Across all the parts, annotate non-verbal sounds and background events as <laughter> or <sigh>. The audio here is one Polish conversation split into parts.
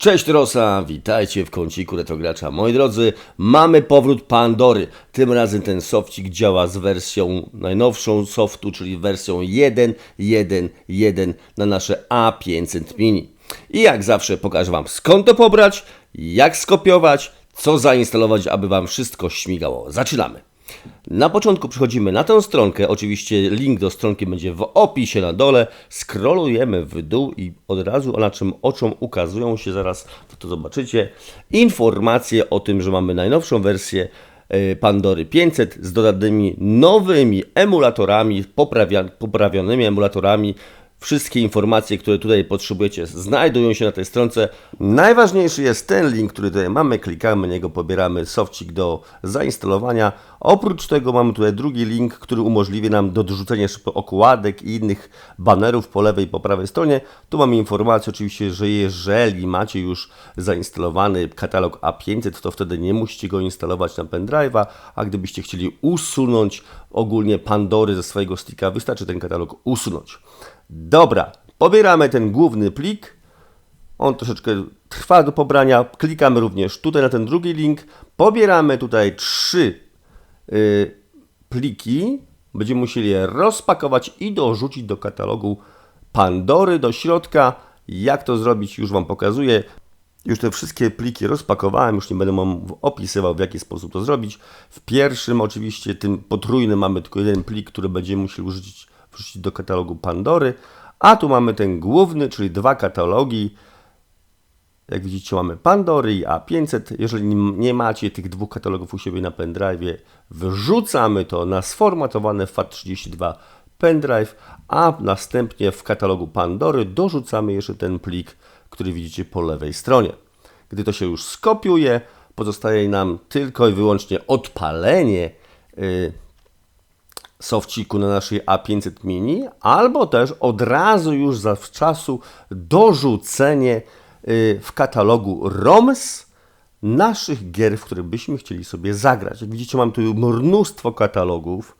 Cześć Rosa, witajcie w kąciku Retrogracza. Moi drodzy, mamy powrót Pandory. Tym razem ten sofcik działa z wersją najnowszą softu, czyli wersją 1.1.1 na nasze A500 Mini. I jak zawsze pokażę Wam skąd to pobrać, jak skopiować, co zainstalować, aby Wam wszystko śmigało. Zaczynamy. Na początku przechodzimy na tę stronkę. Oczywiście link do stronki będzie w opisie na dole. Scrollujemy w dół i od razu na czym oczom ukazują się zaraz, to, zobaczycie, informacje o tym, że mamy najnowszą wersję e, Pandory 500 z dodanymi nowymi emulatorami, poprawionymi emulatorami Wszystkie informacje, które tutaj potrzebujecie, znajdują się na tej stronce. Najważniejszy jest ten link, który tutaj mamy. Klikamy niego, pobieramy sofcik do zainstalowania. Oprócz tego mamy tutaj drugi link, który umożliwi nam do dorzucenia okładek i innych banerów po lewej i po prawej stronie. Tu mamy informację oczywiście, że jeżeli macie już zainstalowany katalog A500, to wtedy nie musicie go instalować na pendrive'a, a gdybyście chcieli usunąć ogólnie Pandory ze swojego sticka, wystarczy ten katalog usunąć. Dobra, pobieramy ten główny plik. On troszeczkę trwa do pobrania. Klikamy również tutaj na ten drugi link. Pobieramy tutaj trzy yy, pliki. Będziemy musieli je rozpakować i dorzucić do katalogu Pandory do środka. Jak to zrobić, już Wam pokazuję. Już te wszystkie pliki rozpakowałem, już nie będę Wam opisywał, w jaki sposób to zrobić. W pierwszym, oczywiście, tym potrójnym, mamy tylko jeden plik, który będziemy musieli użyć wrzucić do katalogu Pandory. A tu mamy ten główny, czyli dwa katalogi. Jak widzicie, mamy Pandory i A500. Jeżeli nie macie tych dwóch katalogów u siebie na pendrive, wrzucamy to na sformatowane FAT32 pendrive, a następnie w katalogu Pandory dorzucamy jeszcze ten plik, który widzicie po lewej stronie. Gdy to się już skopiuje, pozostaje nam tylko i wyłącznie odpalenie yy, sofciku na naszej A500 Mini, albo też od razu już zawczasu dorzucenie y, w katalogu ROMS naszych gier, w których byśmy chcieli sobie zagrać. Jak widzicie, mam tu mnóstwo katalogów,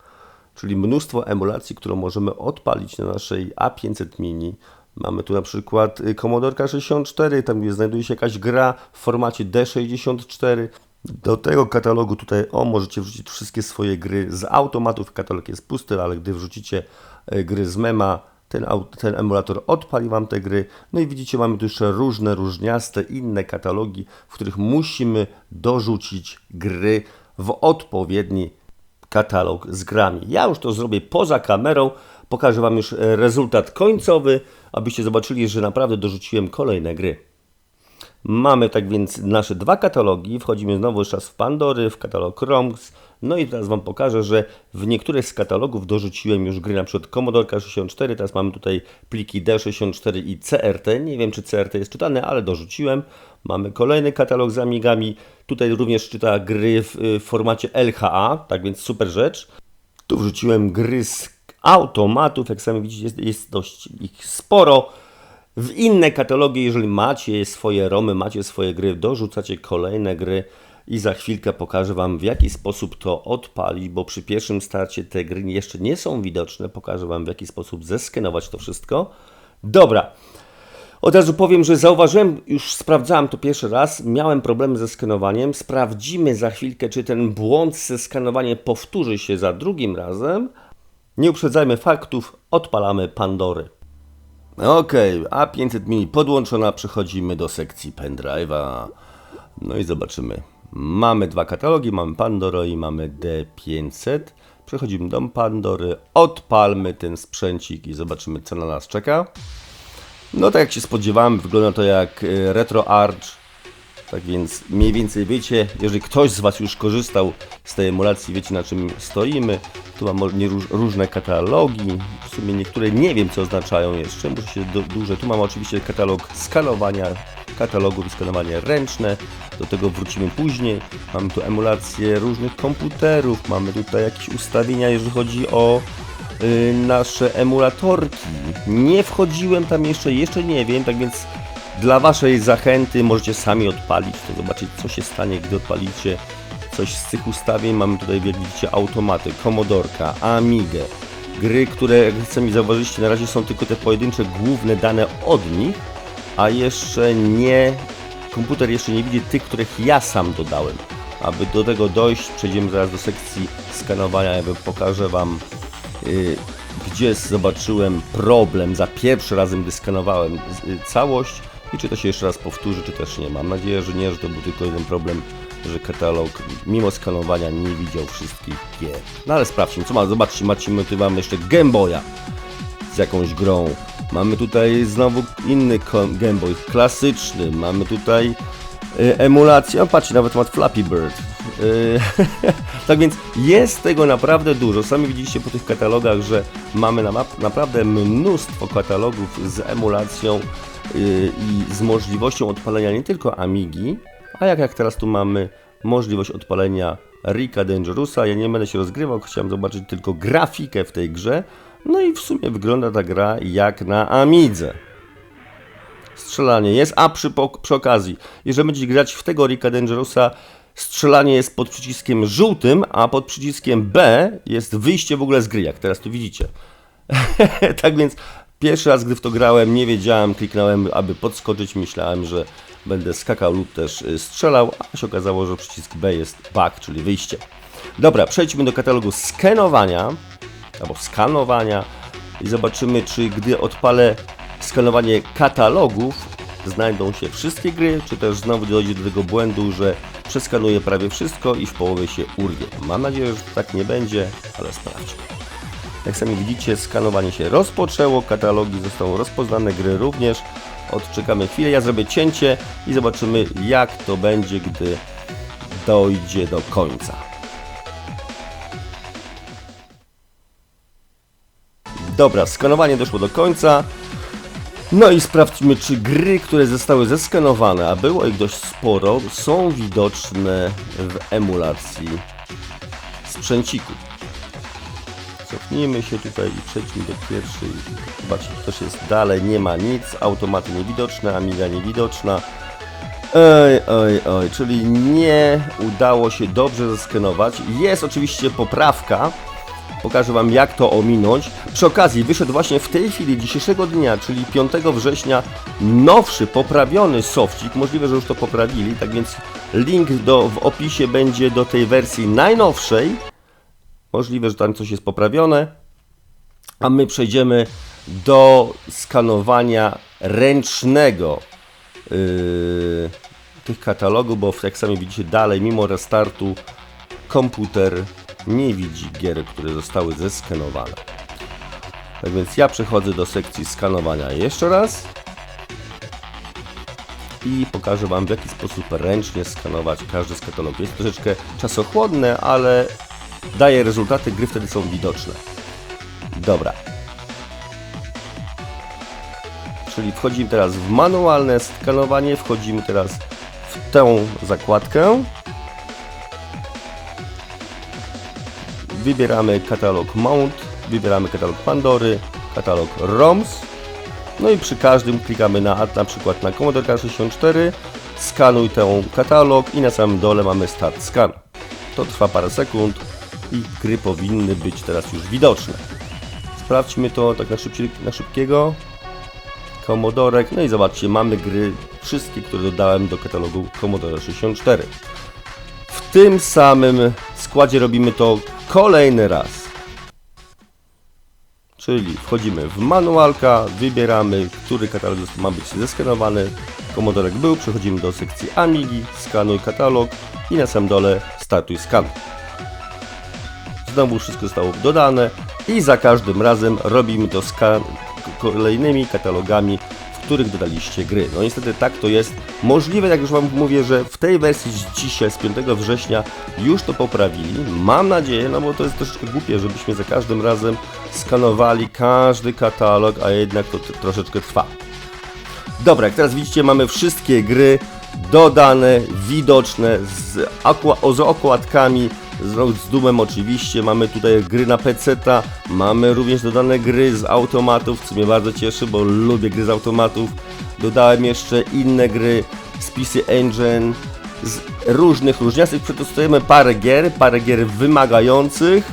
czyli mnóstwo emulacji, którą możemy odpalić na naszej A500 Mini. Mamy tu na przykład y, Commodore 64, tam gdzie znajduje się jakaś gra w formacie D64. Do tego katalogu tutaj, o, możecie wrzucić wszystkie swoje gry z automatów. Katalog jest pusty, ale gdy wrzucicie e, gry z mema, ten, ten emulator odpali Wam te gry. No i widzicie, mamy tu jeszcze różne, różniaste, inne katalogi, w których musimy dorzucić gry w odpowiedni katalog z grami. Ja już to zrobię poza kamerą, pokażę Wam już e, rezultat końcowy, abyście zobaczyli, że naprawdę dorzuciłem kolejne gry. Mamy tak więc nasze dwa katalogi. Wchodzimy znowu raz w Pandory, w katalog ROMs. No i teraz Wam pokażę, że w niektórych z katalogów dorzuciłem już gry, na przykład Commodore 64. Teraz mamy tutaj pliki D64 i CRT. Nie wiem, czy CRT jest czytane, ale dorzuciłem. Mamy kolejny katalog z Amigami. Tutaj również czyta gry w, w formacie LHA, tak więc super rzecz. Tu wrzuciłem gry z automatów. Jak sami widzicie, jest, jest dość ich sporo. W inne katalogi, jeżeli macie swoje romy, macie swoje gry, dorzucacie kolejne gry i za chwilkę pokażę Wam w jaki sposób to odpalić, bo przy pierwszym starcie te gry jeszcze nie są widoczne. Pokażę Wam w jaki sposób zeskenować to wszystko. Dobra. Od razu powiem, że zauważyłem, już sprawdzałem to pierwszy raz, miałem problemy ze skanowaniem. Sprawdzimy za chwilkę, czy ten błąd ze skanowaniem powtórzy się za drugim razem. Nie uprzedzajmy faktów, odpalamy Pandory. Ok, A500 mini podłączona, przechodzimy do sekcji pendrive'a. No i zobaczymy. Mamy dwa katalogi, mamy Pandora i mamy D500. Przechodzimy do Pandory, odpalmy ten sprzęcik i zobaczymy co na nas czeka. No tak jak się spodziewałem, wygląda to jak e, Retro Arch tak więc mniej więcej wiecie, jeżeli ktoś z Was już korzystał z tej emulacji, wiecie na czym stoimy. Tu mam różne katalogi, w sumie niektóre nie wiem co oznaczają jeszcze, muszę się do, duże. Tu mam oczywiście katalog skanowania, katalogu skanowanie ręczne, do tego wrócimy później. Mamy tu emulację różnych komputerów, mamy tutaj jakieś ustawienia, jeżeli chodzi o y, nasze emulatorki. Nie wchodziłem tam jeszcze, jeszcze nie wiem, tak więc dla Waszej zachęty możecie sami odpalić to, zobaczyć co się stanie, gdy odpalicie coś z tych ustawień. Mamy tutaj, jak widzicie, automaty, Commodorka, Amigę, gry, które, jak sami zauważyliście, na razie są tylko te pojedyncze główne dane od nich, a jeszcze nie komputer jeszcze nie widzi tych, których ja sam dodałem. Aby do tego dojść, przejdziemy zaraz do sekcji skanowania, ja pokażę Wam y, gdzie zobaczyłem problem za pierwszym razem, gdy skanowałem y, całość i czy to się jeszcze raz powtórzy, czy też nie. Mam nadzieję, że nie, że to był tylko jeden problem, że katalog mimo skanowania nie widział wszystkich gier. No ale sprawdźmy, co ma. Zobaczcie, macie, my tu mamy jeszcze Game Boya z jakąś grą. Mamy tutaj znowu inny Game Boy klasyczny. Mamy tutaj y, emulację. O, patrzcie, nawet ma Flappy Bird. Y, <laughs> tak więc jest tego naprawdę dużo. Sami widzieliście po tych katalogach, że mamy na, naprawdę mnóstwo katalogów z emulacją i z możliwością odpalenia nie tylko Amigi, a jak, jak teraz tu mamy możliwość odpalenia Rika Dangerousa. Ja nie będę się rozgrywał, chciałem zobaczyć tylko grafikę w tej grze. No i w sumie wygląda ta gra jak na Amidze. Strzelanie jest, a przy, przy okazji, jeżeli będziecie grać w tego Rika Dangerousa, strzelanie jest pod przyciskiem żółtym, a pod przyciskiem B jest wyjście w ogóle z gry, jak teraz tu widzicie. <laughs> tak więc pierwszy raz, gdy w to grałem, nie wiedziałem, kliknąłem, aby podskoczyć, myślałem, że będę skakał lub też y, strzelał, a się okazało, że przycisk B jest back, czyli wyjście. Dobra, przejdźmy do katalogu skanowania, albo skanowania i zobaczymy, czy gdy odpalę skanowanie katalogów, znajdą się wszystkie gry, czy też znowu dojdzie do tego błędu, że przeskanuję prawie wszystko i w połowie się urwie. Mam nadzieję, że tak nie będzie, ale sprawdźmy. Jak sami widzicie, skanowanie się rozpoczęło, katalogi zostały rozpoznane, gry również. Odczekamy chwilę, ja zrobię cięcie i zobaczymy jak to będzie, gdy dojdzie do końca. Dobra, skanowanie doszło do końca. No i sprawdźmy, czy gry, które zostały zeskanowane, a było ich dość sporo, są widoczne w emulacji sprzęciku. Cofnijmy się tutaj i przejdźmy do pierwszej. Zobaczcie, to też jest dalej, nie ma nic, automaty niewidoczne, Amiga niewidoczna. Oj, oj, oj, czyli nie udało się dobrze zeskanować. Jest oczywiście poprawka, Pokażę Wam jak to ominąć. Przy okazji wyszedł właśnie w tej chwili, dzisiejszego dnia, czyli 5 września, nowszy, poprawiony sofcik. Możliwe, że już to poprawili, tak więc link do, w opisie będzie do tej wersji najnowszej. Możliwe, że tam coś jest poprawione. A my przejdziemy do skanowania ręcznego yy, tych katalogów, bo jak sami widzicie dalej, mimo restartu, komputer nie widzi gier, które zostały zeskanowane. Tak więc ja przechodzę do sekcji skanowania jeszcze raz i pokażę Wam w jaki sposób ręcznie skanować każdy z katalogów. Jest troszeczkę czasochłodne, ale daje rezultaty, gry wtedy są widoczne. Dobra. Czyli wchodzimy teraz w manualne skanowanie, wchodzimy teraz w tę zakładkę. wybieramy katalog Mount, wybieramy katalog Pandory, katalog ROMs, no i przy każdym klikamy na na przykład na Commodore 64, skanuj ten katalog i na samym dole mamy Start Scan. To trwa parę sekund i gry powinny być teraz już widoczne. Sprawdźmy to tak na, szybci, na szybkiego. Commodorek, no i zobaczcie, mamy gry, wszystkie, które dodałem do katalogu Commodore 64. W tym samym składzie robimy to kolejny raz. Czyli wchodzimy w manualka, wybieramy, który katalog ma być zeskanowany. Komodorek był, przechodzimy do sekcji Amigi, skanuj katalog i na samym dole startuj skan. Znowu wszystko zostało dodane i za każdym razem robimy to z kolejnymi katalogami których dodaliście gry. No niestety tak to jest. Możliwe, jak już Wam mówię, że w tej wersji dzisiaj, z 5 września już to poprawili. Mam nadzieję, no bo to jest troszeczkę głupie, żebyśmy za każdym razem skanowali każdy katalog, a jednak to troszeczkę trwa. Dobra, jak teraz widzicie, mamy wszystkie gry dodane, widoczne, z okładkami, z, Dumem oczywiście, mamy tutaj gry na PC-ta, mamy również dodane gry z automatów, co mnie bardzo cieszy, bo lubię gry z automatów. Dodałem jeszcze inne gry z PC Engine, z różnych różniacych, przetestujemy parę gier, parę gier wymagających.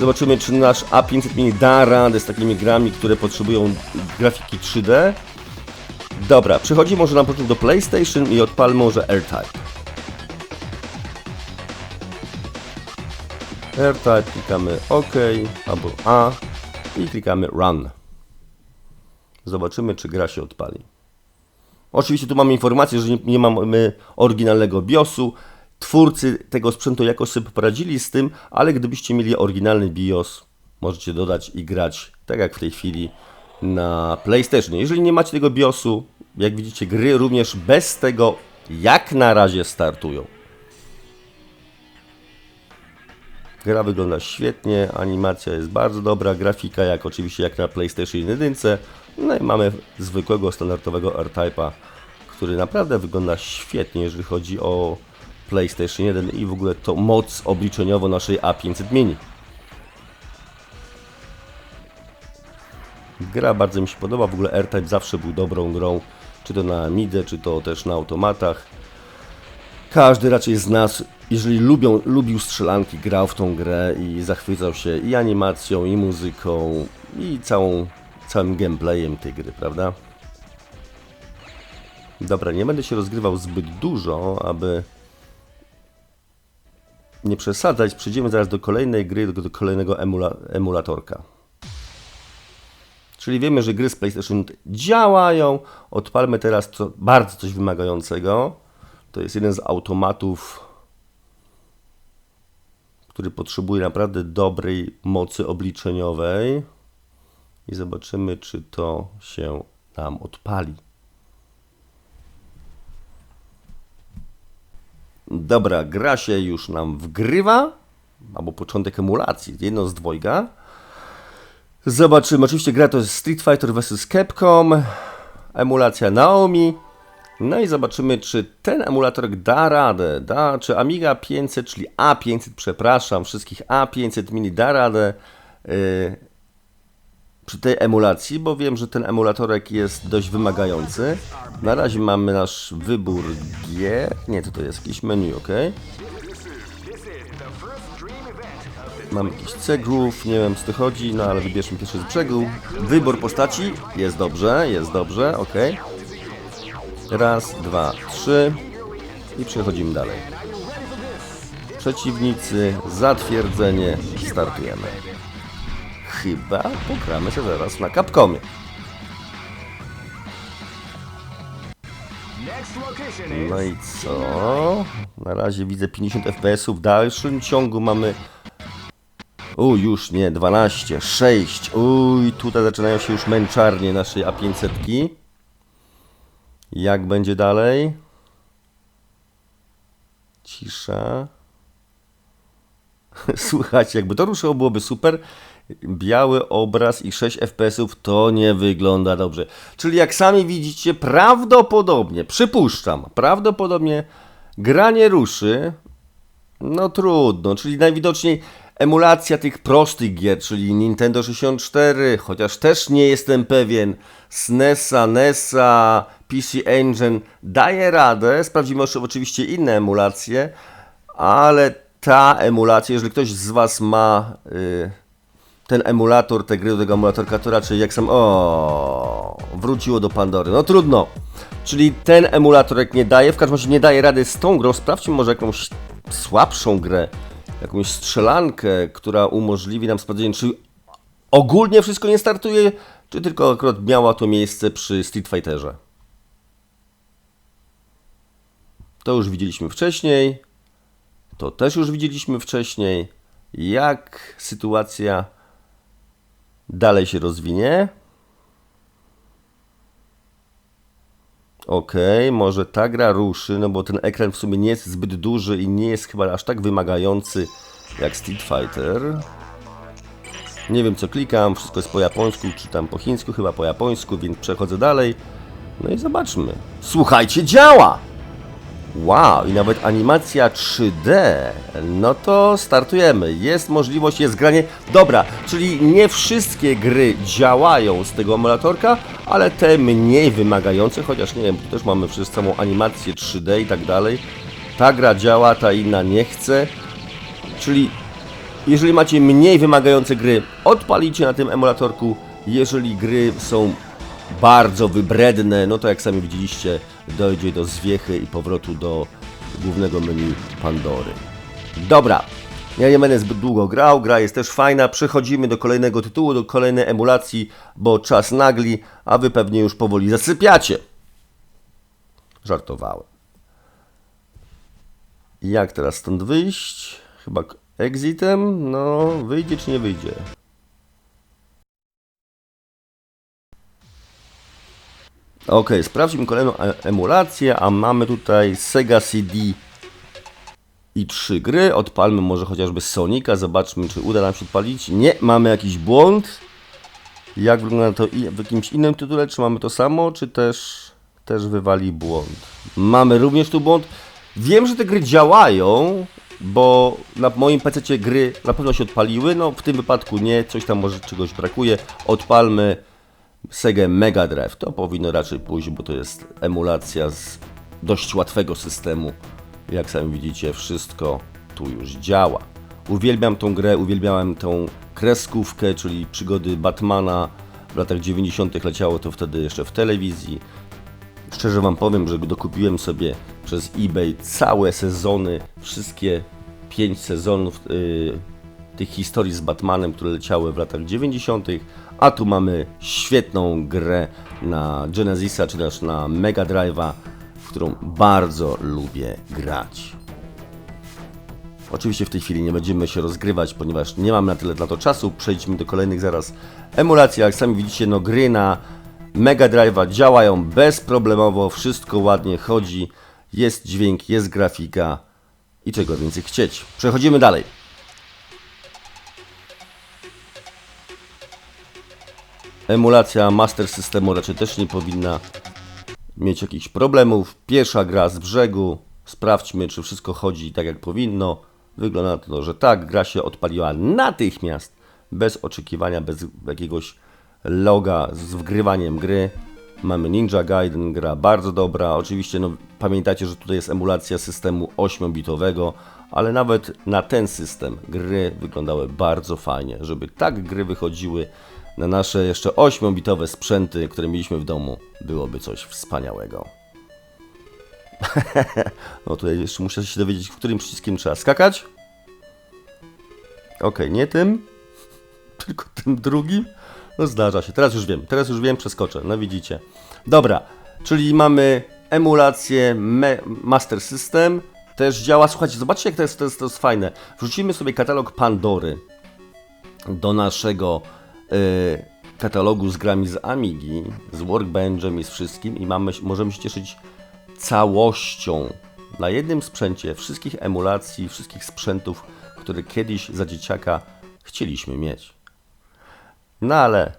Zobaczymy, czy nasz A500 Mini da radę z takimi grami, które potrzebują grafiki 3D. Dobra, przechodzimy może na początek do PlayStation i odpalmy może AirType. AirType, klikamy OK albo A i klikamy Run. Zobaczymy, czy gra się odpali. Oczywiście tu mamy informację, że nie, nie mamy oryginalnego BIOSu. Twórcy tego sprzętu jakoś sobie poradzili z tym, ale gdybyście mieli oryginalny BIOS, możecie dodać i grać, tak jak w tej chwili, na PlayStation. Jeżeli nie macie tego BIOSu, jak widzicie, gry również bez tego jak na razie startują. Gra wygląda świetnie, animacja jest bardzo dobra, grafika jak oczywiście jak na PlayStation 1. No i mamy zwykłego, standardowego R-Type'a, który naprawdę wygląda świetnie, jeżeli chodzi o PlayStation 1 i w ogóle to moc obliczeniowo naszej A500 Mini. Gra bardzo mi się podoba, w ogóle R-Type zawsze był dobrą grą, czy to na Amidze, czy to też na automatach. Każdy raczej z nas, jeżeli lubią, lubił strzelanki, grał w tą grę i zachwycał się i animacją, i muzyką, i całą, całym gameplayem tej gry, prawda? Dobra, nie będę się rozgrywał zbyt dużo, aby nie przesadzać. Przejdziemy zaraz do kolejnej gry, do, do kolejnego emula, emulatorka. Czyli wiemy, że gry z PlayStation działają. Odpalmy teraz co, bardzo coś wymagającego. To jest jeden z automatów, który potrzebuje naprawdę dobrej mocy obliczeniowej. I zobaczymy, czy to się nam odpali. Dobra, gra się już nam wgrywa, albo początek emulacji, jedno z dwojga. Zobaczymy, oczywiście gra to jest Street Fighter vs Capcom, emulacja Naomi. No i zobaczymy, czy ten emulator da radę, da, czy Amiga 500, czyli A500, przepraszam, wszystkich A500 mini da radę yy, przy tej emulacji, bo wiem, że ten emulatorek jest dość wymagający. Na razie mamy nasz wybór gier, nie, to to jest jakiś menu, ok? Mam jakiś C-groove, nie wiem co to chodzi, no ale wybierzmy pierwszy z brzegu. Wybór postaci, jest dobrze, jest dobrze, ok. Raz, dwa, trzy i przechodzimy dalej. Przeciwnicy, zatwierdzenie, startujemy. Chyba pogramy się zaraz na Capcomie. No i co? Na razie widzę 50 fps. W dalszym ciągu mamy. U, już nie, 12, 6. Uj, tutaj zaczynają się już męczarnie naszej A500. -ki. Jak będzie dalej? Cisza. <laughs> Słuchajcie, jakby to ruszyło, byłoby super. Biały obraz i 6 FPS-ów to nie wygląda dobrze. Czyli jak sami widzicie, prawdopodobnie, przypuszczam, prawdopodobnie gra nie ruszy. No trudno, czyli najwidoczniej emulacja tych prostych gier, czyli Nintendo 64, chociaż też nie jestem pewien, SNESa, NESa, PC Engine daje radę. Sprawdzimy oczywiście inne emulacje, ale ta emulacja, jeżeli ktoś z Was ma y, ten emulator, te gry do tego emulatorka, to raczej jak sam. O, wróciło do Pandory. No trudno. Czyli ten emulator jak nie daje, w każdym razie nie daje rady z tą grą. Sprawdźmy może jakąś słabszą grę, jakąś strzelankę, która umożliwi nam sprawdzenie, czy ogólnie wszystko nie startuje, czy tylko akurat miała to miejsce przy Street Fighterze. To już widzieliśmy wcześniej. To też już widzieliśmy wcześniej. Jak sytuacja dalej się rozwinie. Ok, może ta gra ruszy, no bo ten ekran w sumie nie jest zbyt duży i nie jest chyba aż tak wymagający jak Street Fighter. Nie wiem co klikam, wszystko jest po japońsku, czy tam po chińsku, chyba po japońsku, więc przechodzę dalej. No i zobaczmy. Słuchajcie, działa! Wow, i nawet animacja 3D. No to startujemy. Jest możliwość, jest granie. Dobra, czyli nie wszystkie gry działają z tego emulatorka, ale te mniej wymagające, chociaż nie wiem, tu też mamy przez całą animację 3D i tak dalej. Ta gra działa, ta inna nie chce. Czyli jeżeli macie mniej wymagające gry, odpalicie na tym emulatorku. Jeżeli gry są bardzo wybredne, no to jak sami widzieliście, dojdzie do zwiechy i powrotu do głównego menu Pandory. Dobra, ja nie będę zbyt długo grał, gra jest też fajna, przechodzimy do kolejnego tytułu, do kolejnej emulacji, bo czas nagli, a wy pewnie już powoli zasypiacie. Żartowałem. Jak teraz stąd wyjść? Chyba exitem? No, wyjdzie czy nie wyjdzie? Ok, sprawdźmy kolejną e- emulację, a mamy tutaj Sega CD i trzy gry. Odpalmy może chociażby Sonika, zobaczmy czy uda nam się odpalić. Nie, mamy jakiś błąd. Jak wygląda to w jakimś innym tytule? Czy mamy to samo, czy też, też wywali błąd? Mamy również tu błąd. Wiem, że te gry działają, bo na moim PC gry na pewno się odpaliły. No w tym wypadku nie, coś tam może czegoś brakuje. Odpalmy Sega Mega Drive. To powinno raczej pójść, bo to jest emulacja z dość łatwego systemu. Jak sami widzicie, wszystko tu już działa. Uwielbiam tą grę, uwielbiałem tą kreskówkę, czyli przygody Batmana. W latach 90. leciało to wtedy jeszcze w telewizji. Szczerze Wam powiem, że dokupiłem sobie przez eBay całe sezony, wszystkie pięć sezonów yy, tych historii z Batmanem, które leciały w latach 90., a tu mamy świetną grę na Genesisa czy też na Mega Drive'a, w którą bardzo lubię grać. Oczywiście w tej chwili nie będziemy się rozgrywać, ponieważ nie mam na tyle na to czasu. Przejdźmy do kolejnych zaraz emulacji. Jak sami widzicie, no gry na Mega Drive'a działają bezproblemowo, wszystko ładnie chodzi, jest dźwięk, jest grafika i czego więcej chcieć. Przechodzimy dalej. Emulacja Master Systemu raczej też nie powinna mieć jakichś problemów. Pierwsza gra z brzegu. Sprawdźmy, czy wszystko chodzi tak jak powinno. Wygląda na to, że tak, gra się odpaliła natychmiast, bez oczekiwania, bez jakiegoś loga z wgrywaniem gry. Mamy Ninja Gaiden, gra bardzo dobra. Oczywiście no, że tutaj jest emulacja systemu 8-bitowego, ale nawet na ten system gry wyglądały bardzo fajnie. Żeby tak gry wychodziły na nasze jeszcze 8-bitowe sprzęty, które mieliśmy w domu, byłoby coś wspaniałego. <laughs> no tutaj jeszcze muszę się dowiedzieć, w którym przyciskiem trzeba skakać. Okej, nie tym, <laughs> tylko tym drugim. No zdarza się, teraz już wiem, teraz już wiem, przeskoczę, no widzicie. Dobra, czyli mamy emulację Master System, też działa. Słuchajcie, zobaczcie jak to jest, to jest, to jest fajne. Wrzucimy sobie katalog Pandory do naszego katalogu z grami z Amigi, z Workbenchem i z wszystkim i mamy, możemy się cieszyć całością na jednym sprzęcie wszystkich emulacji, wszystkich sprzętów, które kiedyś za dzieciaka chcieliśmy mieć. No ale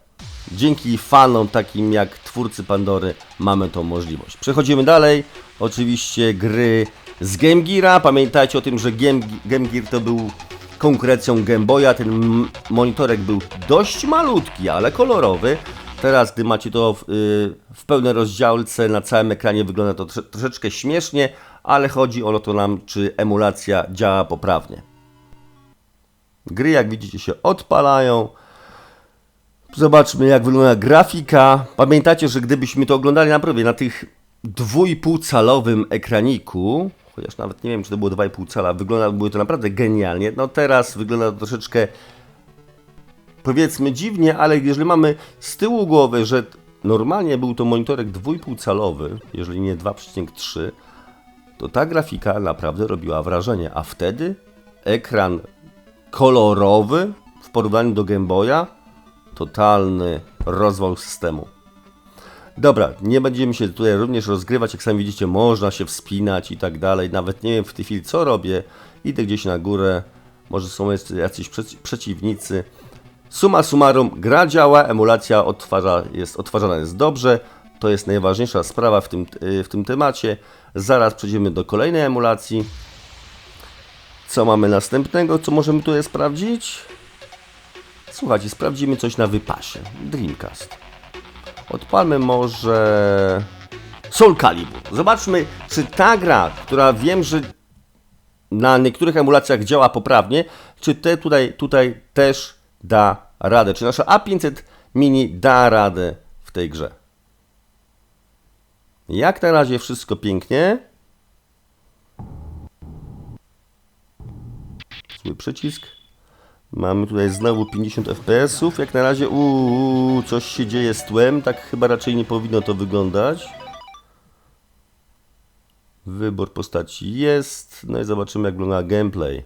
dzięki fanom takim jak twórcy Pandory mamy tą możliwość. Przechodzimy dalej. Oczywiście gry z Game Geara. Pamiętajcie o tym, że Game, Game Gear to był konkurencją Game Boya. Ten monitorek był dość malutki, ale kolorowy. Teraz, gdy macie to w, y, w pełnej rozdziałce na całym ekranie, wygląda to trosze- troszeczkę śmiesznie, ale chodzi o to nam, czy emulacja działa poprawnie. Gry, jak widzicie, się odpalają. Zobaczmy, jak wygląda grafika. Pamiętacie, że gdybyśmy to oglądali naprawdę na tych 2,5-calowym ekraniku, chociaż nawet nie wiem, czy to było 2,5 cala, wyglądałoby to naprawdę genialnie. No teraz wygląda to troszeczkę powiedzmy dziwnie, ale jeżeli mamy z tyłu głowy, że normalnie był to monitorek 2,5-calowy, jeżeli nie 2,3, to ta grafika naprawdę robiła wrażenie. A wtedy ekran kolorowy w porównaniu do Game Boya totalny rozwał systemu. Dobra, nie będziemy się tutaj również rozgrywać, jak sami widzicie, można się wspinać i tak dalej. Nawet nie wiem w tej chwili co robię. Idę gdzieś na górę, może są jeszcze jacyś przeci- przeciwnicy. Suma summarum, gra działa, emulacja odtwarza, jest, odtwarzana jest dobrze. To jest najważniejsza sprawa w tym, y, w tym temacie. Zaraz przejdziemy do kolejnej emulacji. Co mamy następnego? Co możemy tutaj sprawdzić? Słuchajcie, sprawdzimy coś na wypasie. Dreamcast. Odpalmy może Soul Calibur. Zobaczmy, czy ta gra, która wiem, że na niektórych emulacjach działa poprawnie, czy te tutaj, tutaj też da radę. Czy nasza A500 Mini da radę w tej grze. Jak na razie wszystko pięknie. Zły przycisk. Mamy tutaj znowu 50 FPS-ów. Jak na razie, uuu, coś się dzieje z tłem. Tak chyba raczej nie powinno to wyglądać. Wybór postaci jest. No i zobaczymy, jak wygląda gameplay.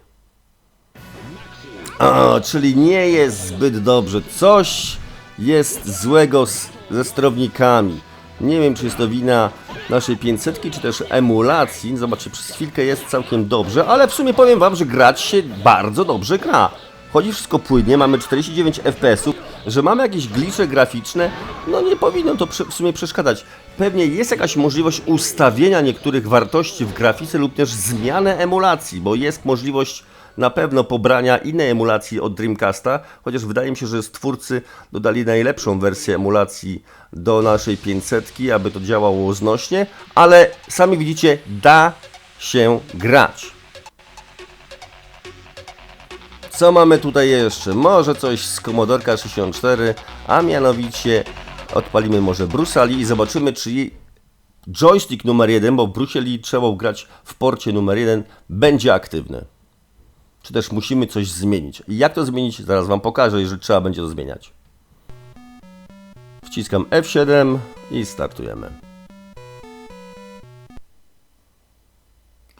A, czyli nie jest zbyt dobrze. Coś jest złego z, ze sterownikami. Nie wiem, czy jest to wina naszej 500, czy też emulacji. Zobaczcie, przez chwilkę jest całkiem dobrze, ale w sumie powiem Wam, że grać się bardzo dobrze gra. Chodzi wszystko płynnie, mamy 49 FPS-ów, że mamy jakieś glicze graficzne, no nie powinno to w sumie przeszkadzać. Pewnie jest jakaś możliwość ustawienia niektórych wartości w grafice lub też zmiany emulacji, bo jest możliwość na pewno pobrania innej emulacji od Dreamcasta, chociaż wydaje mi się, że stwórcy dodali najlepszą wersję emulacji do naszej 500, aby to działało znośnie, ale sami widzicie, da się grać. Co mamy tutaj jeszcze? Może coś z Commodore 64, a mianowicie odpalimy może Bruce Lee i zobaczymy, czy joystick numer 1, bo w Bruce Lee trzeba grać w porcie numer 1, będzie aktywny. Czy też musimy coś zmienić. I jak to zmienić? Zaraz Wam pokażę, jeżeli trzeba będzie to zmieniać. Wciskam F7 i startujemy.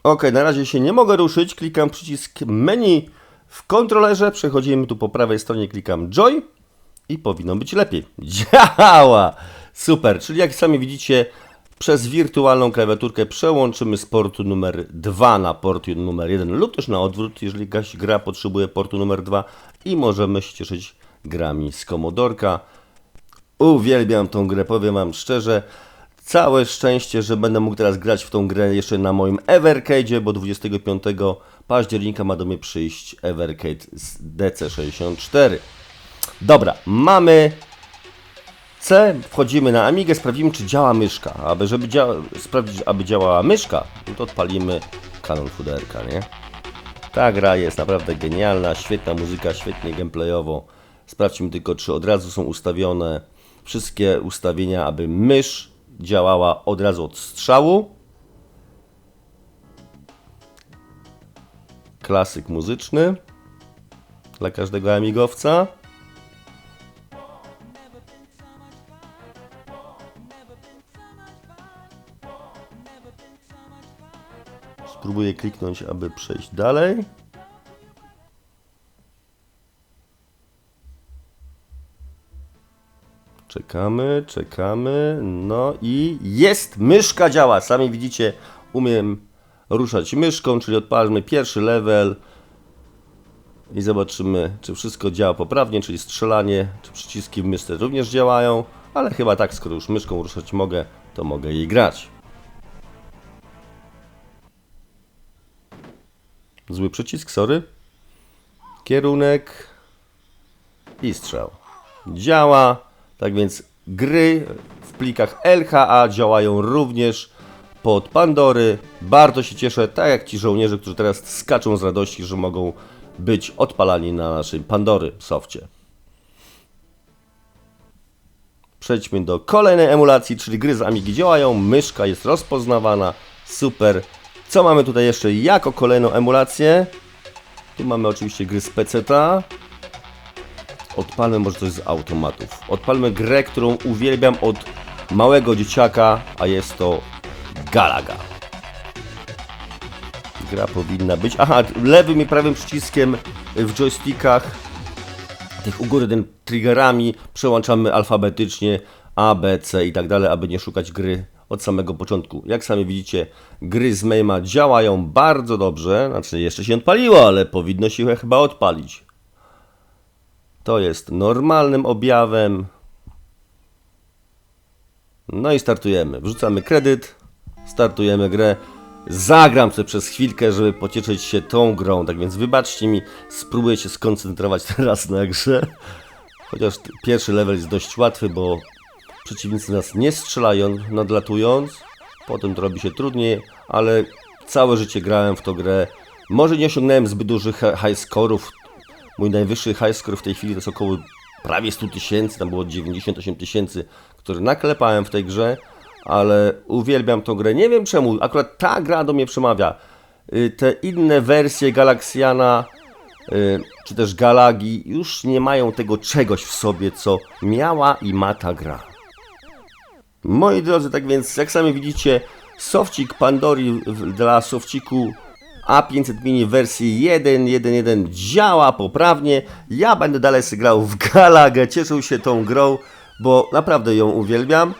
Ok, na razie się nie mogę ruszyć. Klikam przycisk menu w kontrolerze. Przechodzimy tu po prawej stronie, klikam Joy i powinno być lepiej. <laughs> Działa! Super, czyli jak sami widzicie, przez wirtualną klawiaturkę przełączymy z portu numer 2 na port numer 1 lub też na odwrót, jeżeli gra potrzebuje portu numer 2 i możemy się cieszyć grami z Commodorka. Uwielbiam tą grę, powiem Wam szczerze. Całe szczęście, że będę mógł teraz grać w tą grę jeszcze na moim Evercade'zie, bo 25 października ma do mnie przyjść Evercade z DC64. Dobra, mamy C, wchodzimy na Amigę, sprawdzimy czy działa myszka. Aby żeby dzia sprawdzić, aby działała myszka, no to odpalimy kanon fuderka, nie? Ta gra jest naprawdę genialna, świetna muzyka, świetnie gameplayowo. Sprawdźmy tylko, czy od razu są ustawione wszystkie ustawienia, aby mysz działała od razu od strzału. Klasyk muzyczny dla każdego amigowca. Spróbuję kliknąć, aby przejść dalej. Czekamy, czekamy. No i jest! Myszka działa. Sami widzicie, umiem ruszać myszką, czyli odpalmy pierwszy level i zobaczymy, czy wszystko działa poprawnie, czyli strzelanie, czy przyciski w myszce również działają, ale chyba tak, skoro już myszką ruszać mogę, to mogę jej grać. Zły przycisk, sorry. Kierunek i strzał. Działa. Tak więc gry w plikach LHA działają również pod Pandory. Bardzo się cieszę, tak jak ci żołnierze, którzy teraz skaczą z radości, że mogą być odpalani na naszej Pandory softie. Przejdźmy do kolejnej emulacji, czyli gry z Amigi działają, myszka jest rozpoznawana, super. Co mamy tutaj jeszcze jako kolejną emulację? Tu mamy oczywiście gry z PC-ta. Odpalmy może coś z automatów. Odpalmy grę, którą uwielbiam od małego dzieciaka, a jest to Galaga. Gra powinna być. Aha, lewym i prawym przyciskiem w joystickach tych u góry tym triggerami przełączamy alfabetycznie A, B, C i tak dalej, aby nie szukać gry od samego początku. Jak sami widzicie, gry z Mayma działają bardzo dobrze. Znaczy, jeszcze się odpaliło, ale powinno się chyba odpalić. To jest normalnym objawem. No i startujemy. Wrzucamy kredyt, startujemy grę. Zagram sobie przez chwilkę, żeby pocieszyć się tą grą. Tak więc wybaczcie mi, spróbuję się skoncentrować <laughs> teraz na grze. Chociaż pierwszy level jest dość łatwy, bo przeciwnicy nas nie strzelają nadlatując. Potem to robi się trudniej, ale całe życie grałem w tą grę. Może nie osiągnąłem zbyt dużych hi- high scorów. Mój najwyższy high score w tej chwili to jest około prawie 100 tysięcy, tam było 98 tysięcy, które naklepałem w tej grze, ale uwielbiam tą grę. Nie wiem czemu, akurat ta gra do mnie przemawia. Y, Te inne wersje Galaxiana y, czy też Galagi już nie mają tego czegoś w sobie, co miała i ma ta gra. Moi drodzy, tak więc jak sami widzicie, sofcik Pandori dla sofciku A500 Mini wersji 1.1.1 działa poprawnie. Ja będę dalej grał w Galagę, cieszył się tą grą, bo naprawdę ją uwielbiam.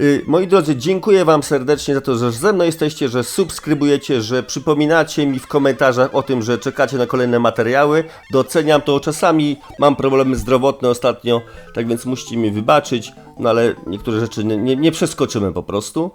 Y, Moi drodzy, dziękuję Wam serdecznie za to, że ze mną jesteście, że subskrybujecie, że przypominacie mi w komentarzach o tym, że czekacie na kolejne materiały. Doceniam to. Czasami mam problemy zdrowotne ostatnio, tak więc musicie mi wybaczyć, no ale niektóre rzeczy nie, nie, nie przeskoczymy po prostu.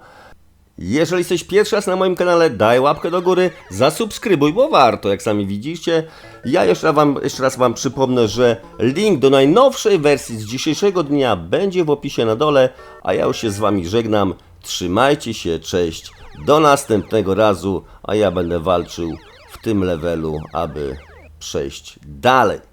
Jeżeli jesteś pierwszy raz na moim kanale, daj łapkę do góry, zasubskrybuj, bo warto, jak sami widzicie. Ja jeszcze raz, wam, jeszcze raz Wam przypomnę, że link do najnowszej wersji z dzisiejszego dnia będzie w opisie na dole, a ja już się z Wami żegnam. Trzymajcie się, cześć, do następnego razu, a ja będę walczył w tym levelu, aby przejść dalej.